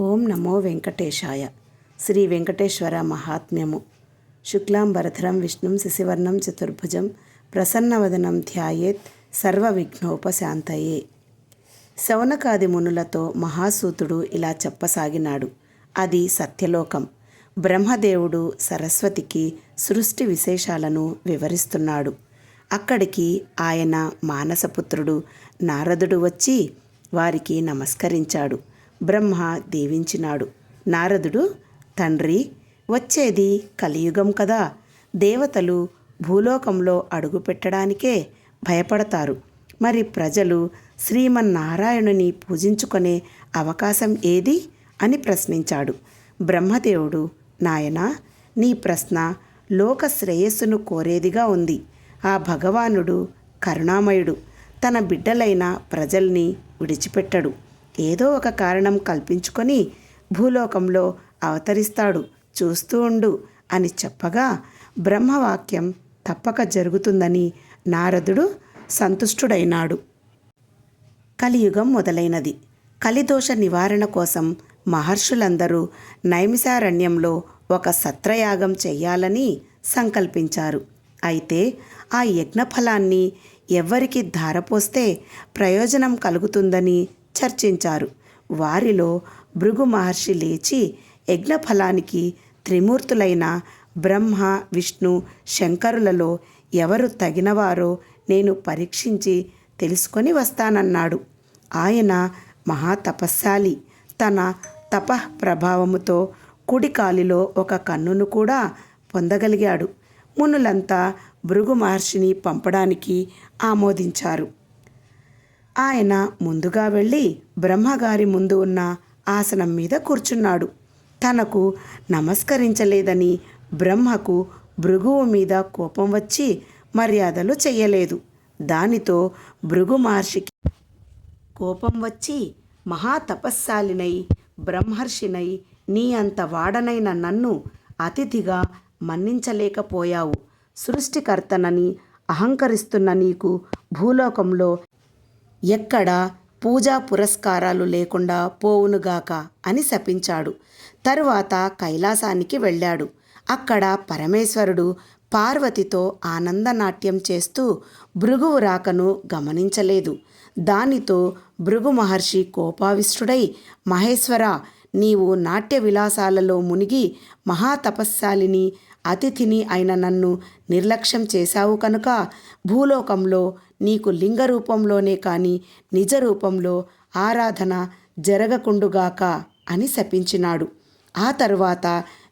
ఓం నమో వెంకటేశాయ. శ్రీ వెంకటేశ్వర మహాత్మ్యము. శుక్లాంబరధరం విష్ణుం శశివర్ణం చతుర్భుజం ప్రసన్నవదనం ధ్యాయేత్ సర్వ విఘ్నోపశాంతయే శౌనకాది మునులతో మహాసూతుడు ఇలా చెప్పసాగినాడు. అది సత్యలోకం. బ్రహ్మదేవుడు సరస్వతికి సృష్టి విశేషాలను వివరిస్తున్నాడు. అక్కడికి ఆయన మానసపుత్రుడు నారదుడు వచ్చి వారికి నమస్కరించాడు. బ్రహ్మ దీవించినాడు. నారదుడు తండ్రి వచ్చేది కలియుగం కదా. దేవతలు భూలోకంలో అడుగుపెట్టడానికే భయపడతారు. మరి ప్రజలు శ్రీమన్నారాయణుని పూజించుకునే అవకాశం ఏది? అని ప్రశ్నించాడు. బ్రహ్మదేవుడు నాయనా నీ ప్రశ్న లోక శ్రేయస్సును కోరేదిగా ఉంది. ఆ భగవానుడు కరుణామయుడు. తన బిడ్డలైన ప్రజల్ని విడిచిపెట్టడు. ఏదో ఒక కారణం కల్పించుకొని భూలోకంలో అవతరిస్తాడు. చూస్తూ ఉండు అని చెప్పగా బ్రహ్మవాక్యం తప్పక జరుగుతుందని నారదుడు సంతుష్టుడైనాడు. కలియుగం మొదలైనది. కలిదోష నివారణ కోసం మహర్షులందరూ నైమిసారణ్యంలో ఒక సత్రయాగం చెయ్యాలని సంకల్పించారు. అయితే ఆ యజ్ఞఫలాన్ని ఎవ్వరికి ధారపోస్తే ప్రయోజనం కలుగుతుందని చర్చించారు. వారిలో భృగు మహర్షి లేచి యజ్ఞఫలానికి త్రిమూర్తులైన బ్రహ్మ విష్ణు శంకరులలో ఎవరు తగినవారో నేను పరీక్షించి తెలుసుకొని వస్తానన్నాడు. ఆయన మహాతపస్శాలి. తన తపః ప్రభావముతో కుడికాలిలో ఒక కన్నును కూడా పొందగలిగాడు. మునులంతా భృగు మహర్షిని పంపడానికి ఆమోదించారు. ఆయన ముందుగా వెళ్ళి బ్రహ్మగారి ముందు ఉన్న ఆసనం మీద కూర్చున్నాడు. తనకు నమస్కరించలేదని బ్రహ్మకు భృగువు మీద కోపం వచ్చి మర్యాదలు చెయ్యలేదు. దానితో భృగు మహర్షికి కోపం వచ్చి మహాతపస్శాలినై బ్రహ్మర్షినై నీ అంత వాడనైన నన్ను అతిథిగా మన్నించలేకపోయావు. సృష్టికర్తనని అహంకరిస్తున్న నీకు భూలోకంలో ఎక్కడ పూజా పురస్కారాలు లేకుండా పోవునుగాక అని శపించాడు. తరువాత కైలాసానికి వెళ్ళాడు. అక్కడ పరమేశ్వరుడు పార్వతితో ఆనందనాట్యం చేస్తూ భృగువు రాకను గమనించలేదు. దానితో భృగు మహర్షి కోపావిష్టుడై మహేశ్వర నీవు నాట్య విలాసాలలో మునిగి మహాతపస్శాలిని అతిథిని అయిన నన్ను నిర్లక్ష్యం చేశావు కనుక భూలోకంలో నీకు లింగ రూపంలోనే కాని నిజ రూపంలో ఆరాధన జరగకుండుగాక అని శపించినాడు. ఆ తరువాత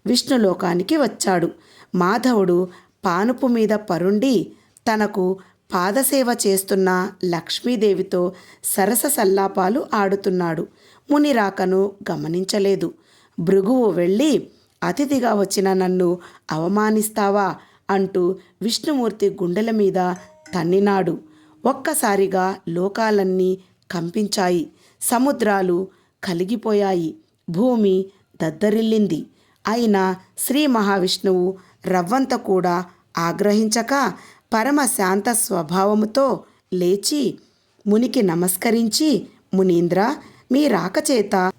విష్ణులోకానికి వచ్చాడు. మాధవుడు పానుపు మీద పరుండి తనకు పాదసేవ చేస్తున్న లక్ష్మీదేవితో సరస సల్లాపాలు ఆడుతున్నాడు. ముని రాకను గమనించలేదు. భృగువు వెళ్ళి అతిథిగా వచ్చిన నన్ను అవమానిస్తావా అంటూ విష్ణుమూర్తి గుండెల మీద తన్నినాడు. ఒక్కసారిగా లోకాలన్నీ కంపించాయి. సముద్రాలు కలిగిపోయాయి. భూమి దద్దరిల్లింది. అయినా శ్రీ మహావిష్ణువు రవ్వంత కూడా ఆగ్రహించక పరమ శాంత స్వభావముతో లేచి మునికి నమస్కరించి మునీంద్ర మీ రాకచేత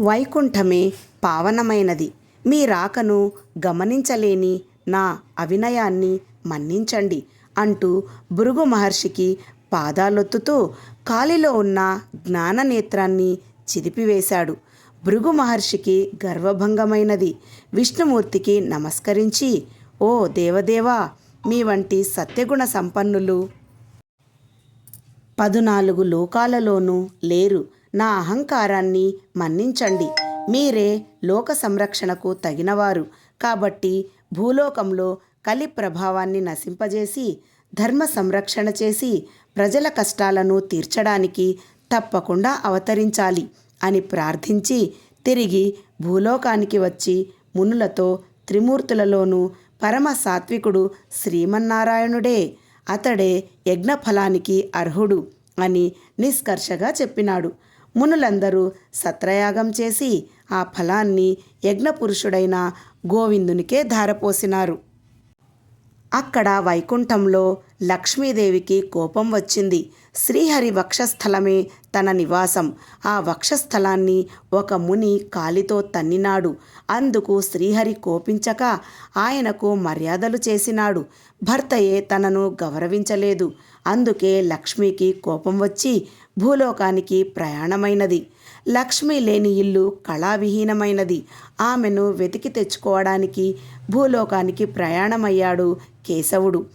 వైకుంఠమే పావనమైనది. మీ రాకను గమనించలేని నా అవినయాన్ని మన్నించండి అంటూ భృగు మహర్షికి పాదాలొత్తుతూ కాలిలో ఉన్న జ్ఞాననేత్రాన్ని చిదిపివేశాడు. భృగు మహర్షికి గర్వభంగమైనది. విష్ణుమూర్తికి నమస్కరించి ఓ దేవదేవా మీ వంటి సత్యగుణ సంపన్నులు పదునాలుగు లోకాలలోనూ లేరు. నా అహంకారాన్ని మన్నించండి. మీరే లోక సంరక్షణకు తగినవారు. కాబట్టి భూలోకంలో కలి ప్రభావాన్ని నశింపజేసి ధర్మ సంరక్షణ చేసి ప్రజల కష్టాలను తీర్చడానికి తప్పకుండా అవతరించాలి అని ప్రార్థించి తిరిగి భూలోకానికి వచ్చి మునులతో త్రిమూర్తులలోనూ పరమ సాత్వికుడు శ్రీమన్నారాయణుడే అతడే యజ్ఞఫలానికి అర్హుడు అని నిష్కర్షగా చెప్పినాడు. మునులందరూ సత్రయాగం చేసి ఆ ఫలాన్ని యజ్ఞపురుషుడైన గోవిందునికే ధారపోసినారు. అక్కడ వైకుంఠంలో లక్ష్మీదేవికి కోపం వచ్చింది. శ్రీహరి వక్షస్థలమే తన నివాసం. ఆ వక్షస్థలాన్ని ఒక ముని కాలితో తన్నినాడు. అందుకు శ్రీహరి కోపించక ఆయనకు మర్యాదలు చేసినాడు. భర్తయే తనను గౌరవించలేదు. అందుకే లక్ష్మికి కోపం వచ్చి భూలోకానికి ప్రయాణమైనది. లక్ష్మి లేని ఇల్లు కళావిహీనమైనది. ఆమెను వెతికి తెచ్చుకోవడానికి భూలోకానికి ప్రయాణమయ్యాడు కేశవుడు.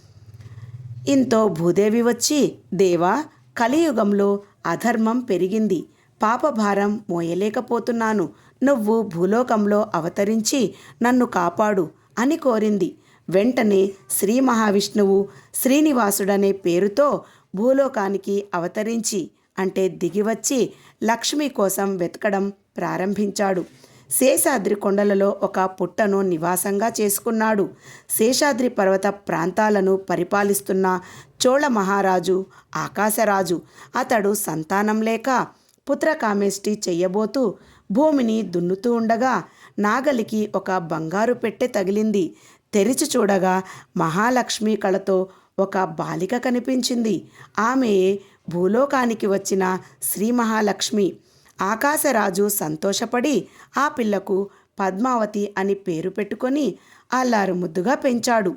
ఇంతో భూదేవి వచ్చి దేవా కలియుగంలో అధర్మం పెరిగింది. పాపభారం మోయలేకపోతున్నాను. నువ్వు భూలోకంలో అవతరించి నన్ను కాపాడు అని కోరింది. వెంటనే శ్రీ మహావిష్ణువు శ్రీనివాసుడనే పేరుతో భూలోకానికి అవతరించి అంటే దిగివచ్చి లక్ష్మి కోసం వెతకడం ప్రారంభించాడు. శేషాద్రి కొండలలో ఒక పుట్టను నివాసంగా చేసుకున్నాడు. శేషాద్రి పర్వత ప్రాంతాలను పరిపాలిస్తున్న చోళ మహారాజు ఆకాశరాజు. అతడు సంతానం లేక పుత్రకామేష్టి చెయ్యబోతూ భూమిని దున్నుతూ ఉండగా నాగలికి ఒక బంగారు పెట్టె తగిలింది. తెరిచి చూడగా మహాలక్ష్మి కళతో ఒక బాలిక కనిపించింది. ఆమె భూలోకానికి వచ్చిన శ్రీ మహాలక్ష్మి. ఆకాశరాజు సంతోషపడి ఆ పిల్లకు పద్మావతి అని పేరు పెట్టుకొని అల్లారు ముద్దుగా పెంచాడు.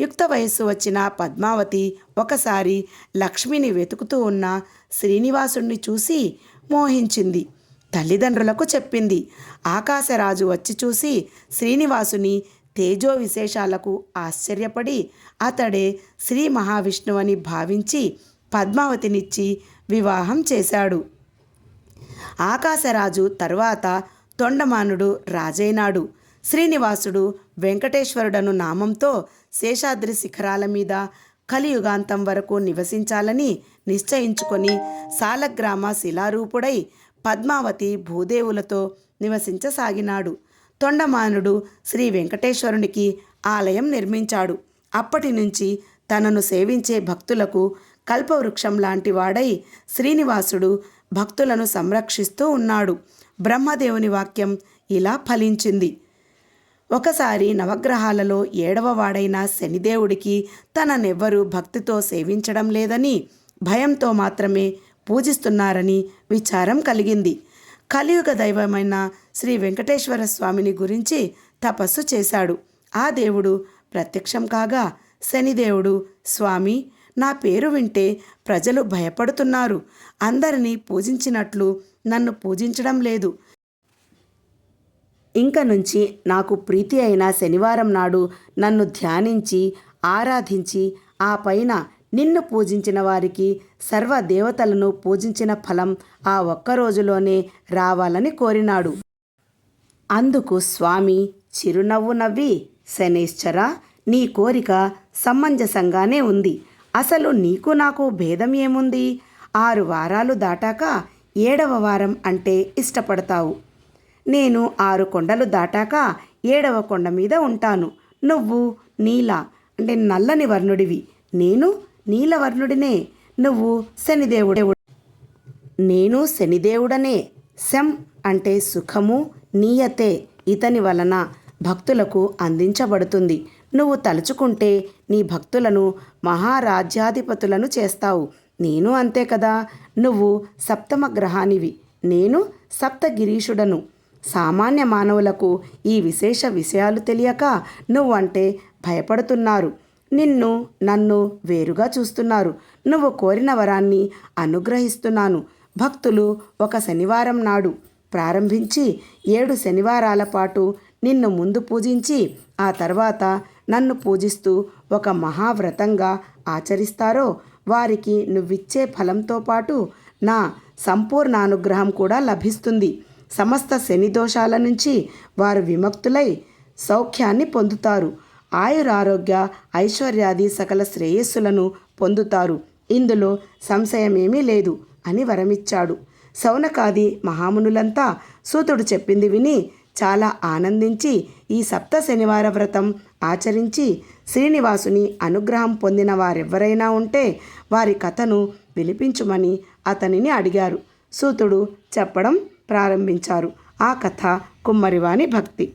యుక్త వయస్సు వచ్చిన పద్మావతి ఒకసారి లక్ష్మిని వెతుకుతూ ఉన్న శ్రీనివాసుణ్ణి చూసి మోహించింది. తల్లిదండ్రులకు చెప్పింది. ఆకాశరాజు వచ్చి చూసి శ్రీనివాసుని తేజో విశేషాలకు ఆశ్చర్యపడి అతడే శ్రీ మహావిష్ణువని భావించి పద్మావతినిచ్చి వివాహం చేశాడు. ఆకాశరాజు తరువాత తొండమానుడు రాజైనాడు. శ్రీనివాసుడు వెంకటేశ్వరుడను నామంతో శేషాద్రి శిఖరాల మీద కలియుగాంతం వరకు నివసించాలని నిశ్చయించుకొని సాలగ్రామ శిలారూపుడై పద్మావతి భూదేవులతో నివసించసాగినాడు. తొండమానుడు శ్రీ వెంకటేశ్వరునికి ఆలయం నిర్మించాడు. అప్పటి నుంచి తనను సేవించే భక్తులకు కల్పవృక్షం లాంటి వాడై శ్రీనివాసుడు భక్తులను సంరక్షిస్తూ ఉన్నాడు. బ్రహ్మదేవుని వాక్యం ఇలా ఫలించింది. ఒకసారి నవగ్రహాలలో ఏడవ వాడైన శనిదేవుడికి తననెవ్వరూ భక్తితో సేవించడం లేదని భయంతో మాత్రమే పూజిస్తున్నారని విచారం కలిగింది. కలియుగ దైవమైన శ్రీ వెంకటేశ్వర స్వామిని గురించి తపస్సు చేశాడు. ఆ దేవుడు ప్రత్యక్షం కాగా శనిదేవుడు స్వామి నా పేరు వింటే ప్రజలు భయపడుతున్నారు. అందరినీ పూజించినట్లు నన్ను పూజించడం లేదు. ఇంక నుంచి నాకు ప్రీతి అయిన శనివారం నాడు నన్ను ధ్యానించి ఆరాధించి ఆ పైన నిన్ను పూజించిన వారికి సర్వ దేవతలను పూజించిన ఫలం ఆ ఒక్క రోజులోనే రావాలని కోరినాడు. అందుకు స్వామి చిరునవ్వు నవ్వి శనేశ్వర నీ కోరిక సమంజసంగానే ఉంది. అసలు నీకు నాకు భేదం ఏముంది? ఆరు వారాలు దాటాక ఏడవ వారం అంటే ఇష్టపడతావు. నేను ఆరు కొండలు దాటాక ఏడవ కొండ మీద ఉంటాను. నువ్వు నీలా అంటే నల్లని వర్ణుడివి. నేను నీలవర్ణుడినే నువ్వు శనిదేవుడే. నేను శనిదేవుడనే శం అంటే సుఖము నీయతే ఇతని వలన భక్తులకు అందించబడుతుంది. నువ్వు తలుచుకుంటే నీ భక్తులను మహారాజ్యాధిపతులను చేస్తావు. నేను అంతే కదా నువ్వు సప్తమ గ్రహానివి నేను సప్తగిరీషుడను. సామాన్య మానవులకు ఈ విశేష విషయాలు తెలియక నువ్వంటే భయపడుతున్నారు. నిన్ను నన్ను వేరుగా చూస్తున్నారు. నువ్వు కోరిన వరాన్ని అనుగ్రహిస్తున్నాను. భక్తులు ఒక శనివారం నాడు ప్రారంభించి ఏడు శనివారాల పాటు నిన్ను ముందు పూజించి ఆ తర్వాత నన్ను పూజిస్తూ ఒక మహావ్రతంగా ఆచరిస్తారో వారికి నువ్విచ్చే ఫలంతో పాటు నా సంపూర్ణ అనుగ్రహం కూడా లభిస్తుంది. సమస్త శని దోషాల నుంచి వారు విముక్తులై సౌఖ్యాన్ని పొందుతారు. ఆయురారోగ్య ఐశ్వర్యాది సకల శ్రేయస్సులను పొందుతారు. ఇందులో సంశయమేమీ లేదు అని వరమిచ్చాడు. సౌనకాది మహామునులంతా సూతుడు చెప్పింది విని చాలా ఆనందించి ఈ సప్త శనివార వ్రతం ఆచరించి శ్రీనివాసుని అనుగ్రహం పొందిన వారెవ్వరైనా ఉంటే వారి కథను వినిపించుమని అతనిని అడిగారు. సూతుడు చెప్పడం ప్రారంభించారు. ఆ కథ కుమ్మరివాణి భక్తి.